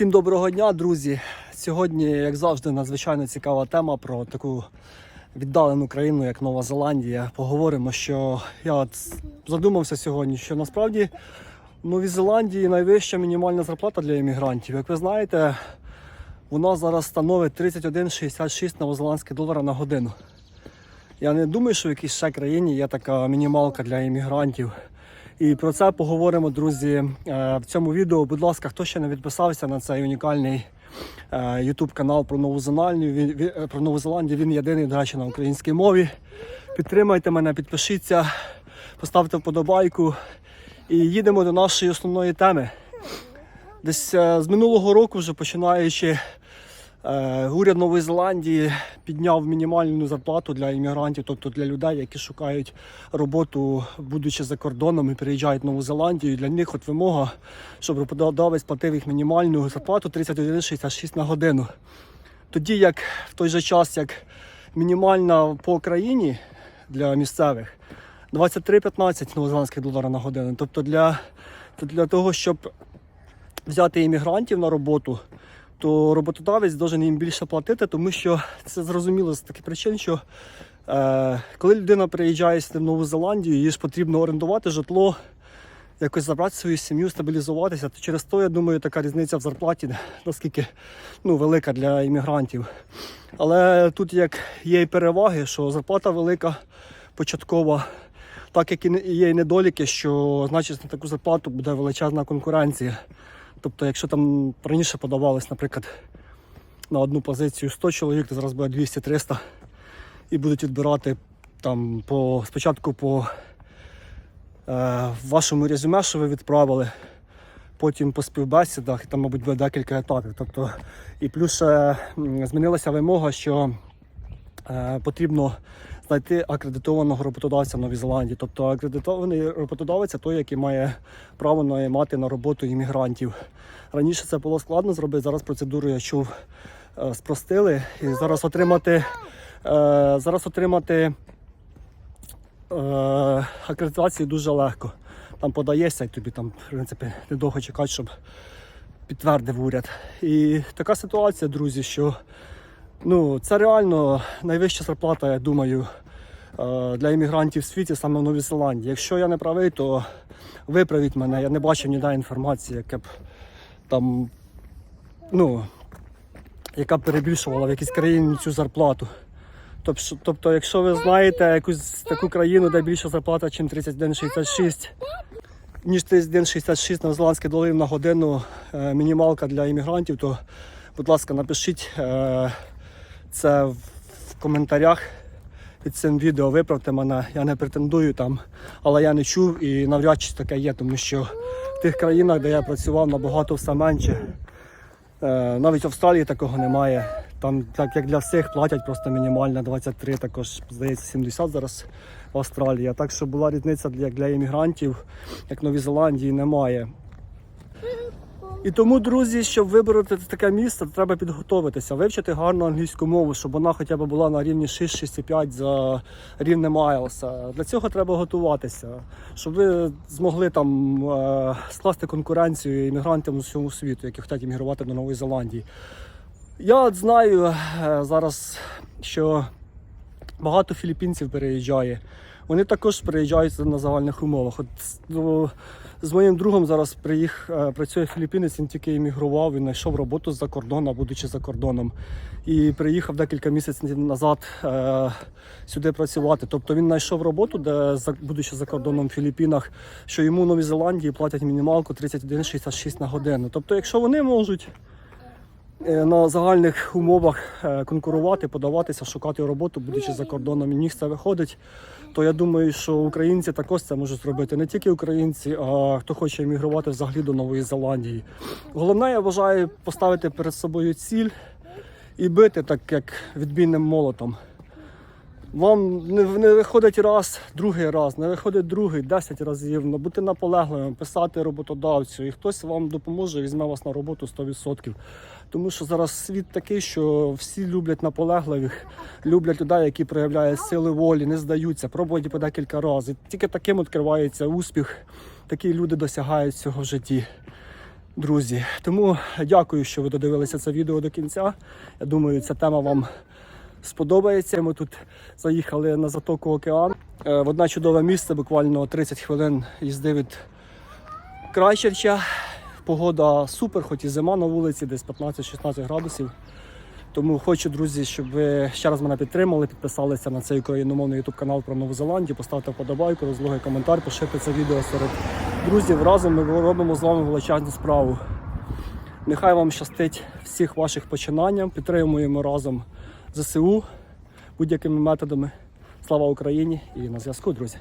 Всім доброго дня, друзі. Сьогодні, як завжди, надзвичайно цікава тема про таку віддалену країну, як Нова Зеландія. Поговоримо, що я от задумався сьогодні, що насправді в Новій Зеландії найвища мінімальна зарплата для іммігрантів. Як ви знаєте, вона зараз становить 31,66 новозеландських доларів на годину. Я не думаю, що в якійсь ще країні є така мінімалка для іммігрантів. І про це поговоримо, друзі, е, в цьому відео. Будь ласка, хто ще не підписався на цей унікальний е, YouTube канал про Нову Зеландію. Е, про Нову Зеландію. Він єдиний, до речі, на українській мові. Підтримайте мене, підпишіться, поставте вподобайку і їдемо до нашої основної теми. Десь з минулого року, вже починаючи, уряд Нової Зеландії підняв мінімальну зарплату для іммігрантів, тобто для людей, які шукають роботу, будучи за кордоном і переїжджають в Нову Зеландію. Для них от вимога, щоб роботодавець платив їх мінімальну зарплату 31,66 на годину. Тоді як в той же час, як мінімальна по країні для місцевих 23,15 новозеландських доларів на годину. Тобто для, для того, щоб взяти іммігрантів на роботу, то роботодавець должен їм більше платити, тому що це зрозуміло з таких причин, що е, коли людина приїжджає в Нову Зеландію, їй ж потрібно орендувати житло, якось забрати свою сім'ю, стабілізуватися. То через то, я думаю, така різниця в зарплаті наскільки ну, велика для іммігрантів. Але тут як є і переваги, що зарплата велика, початкова. Так як і є і недоліки, що значить на таку зарплату буде величезна конкуренція. Тобто, якщо там раніше подавалось, наприклад, на одну позицію 100 чоловік, то зараз буде 200-300 і будуть відбирати там по спочатку по е, вашому резюме, що ви відправили, потім по співбесідах, і там, мабуть, буде декілька етапів. Тобто, і плюс ще змінилася вимога, що е, потрібно знайти акредитованого роботодавця в Новій Зеландії. Тобто акредитований роботодавець той, який має право наймати на роботу іммігрантів. Раніше це було складно зробити, зараз процедуру я чув е, спростили. І зараз отримати, е, зараз отримати е, акредитацію дуже легко. Там подаєшся і тобі там, в принципі, недовго чекати, щоб підтвердив уряд. І така ситуація, друзі, що Ну, це реально найвища зарплата, я думаю, е, для іммігрантів в світі саме в Новій Зеландії. Якщо я не правий, то виправіть мене. Я не бачив ніде інформації, яка б там, ну, яка б перебільшувала в якійсь країні цю зарплату. Тобто, тобто, якщо ви знаєте якусь таку країну, де більша зарплата, ніж 31,66, ніж 31,66 новозеландських доларів на годину е, мінімалка для іммігрантів, то, будь ласка, напишіть е, це в коментарях під цим відео. Виправте мене. Я не претендую там, але я не чув і навряд чи таке є, тому що в тих країнах, де я працював, набагато все менше. Е, Навіть в Австралії такого немає. Там, так як для всіх, платять просто мінімально 23, також здається 70 зараз в Австралії. Так що була різниця для, для іммігрантів, як в Новій Зеландії, немає. І тому, друзі, щоб вибороти таке місце, треба підготуватися, вивчити гарну англійську мову, щоб вона хоча б була на рівні 6-6,5 за рівнем IELTS. Для цього треба готуватися, щоб ви змогли там е, скласти конкуренцію іммігрантам з усього світу, які хочуть іммігрувати до Нової Зеландії. Я от знаю е, зараз, що багато філіппінців переїжджає. Вони також переїжджають на загальних умовах. От ну, з моїм другом зараз приїх, е, працює філіппінець, він тільки іммігрував, він знайшов роботу з-за кордону, будучи за кордоном. І приїхав декілька місяців назад е, сюди працювати. Тобто він знайшов роботу, де, будучи за кордоном в Філіппінах, що йому в Новій Зеландії платять мінімалку 31,66 на годину. Тобто, якщо вони можуть на загальних умовах е, конкурувати, подаватися, шукати роботу, будучи за кордоном, і ніх це виходить, то я думаю, що українці також це можуть зробити. Не тільки українці, а хто хоче емігрувати взагалі до Нової Зеландії. Головне, я вважаю, поставити перед собою ціль і бити так, як відбійним молотом. Вам не, не виходить раз, другий раз, не виходить другий, 10 разів. Ну, бути наполегливим, писати роботодавцю, і хтось вам допоможе, візьме вас на роботу 100%. Тому що зараз світ такий, що всі люблять наполегливих, люблять людей, які проявляють сили волі, не здаються, пробують по декілька разів. Тільки таким відкривається успіх, такі люди досягають цього в житті. друзі. Тому дякую, що ви додивилися це відео до кінця. Я думаю, ця тема вам сподобається. Ми тут заїхали на затоку океан. Е, В одне чудове місце, буквально 30 хвилин їзди від Крайчерча. Погода супер, хоч і зима на вулиці, десь 15-16 градусів. Тому хочу, друзі, щоб ви ще раз мене підтримали, підписалися на цей україномовний YouTube канал про Нову Зеландію, поставте вподобайку, розлогий коментар, поширте це відео серед друзів. Разом ми робимо з вами величезну справу. Нехай вам щастить всіх ваших починанням. Підтримуємо разом ЗСУ будь-якими методами. Слава Україні і на зв'язку, друзі.